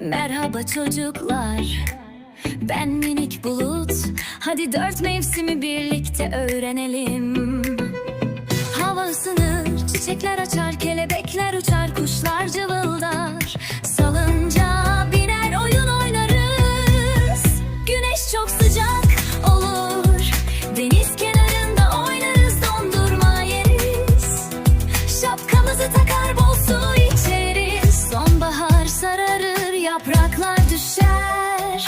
Merhaba çocuklar. Ben minik bulut. Hadi dört mevsimi birlikte öğrenelim. Hava ısınır, çiçekler açar, kelebekler uçar, Yapraklar düşer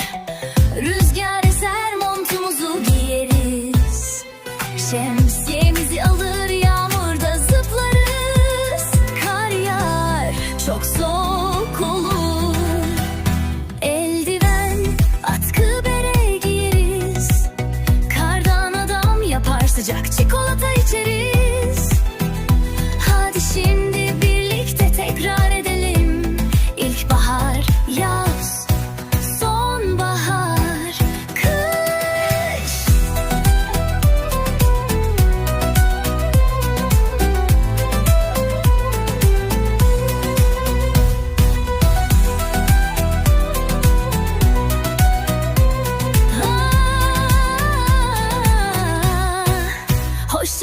Rüzgar eser montumuzu giyeriz. Şemsiyemizi alır yağmurda zıplarız. Kar yağar çok soğuk olur. Eldiven atkı bere giyeriz. Kardan adam yapar sıcak çikolata içeriz.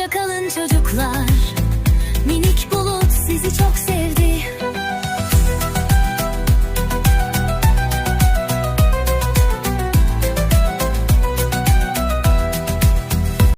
Hoşça kalın çocuklar.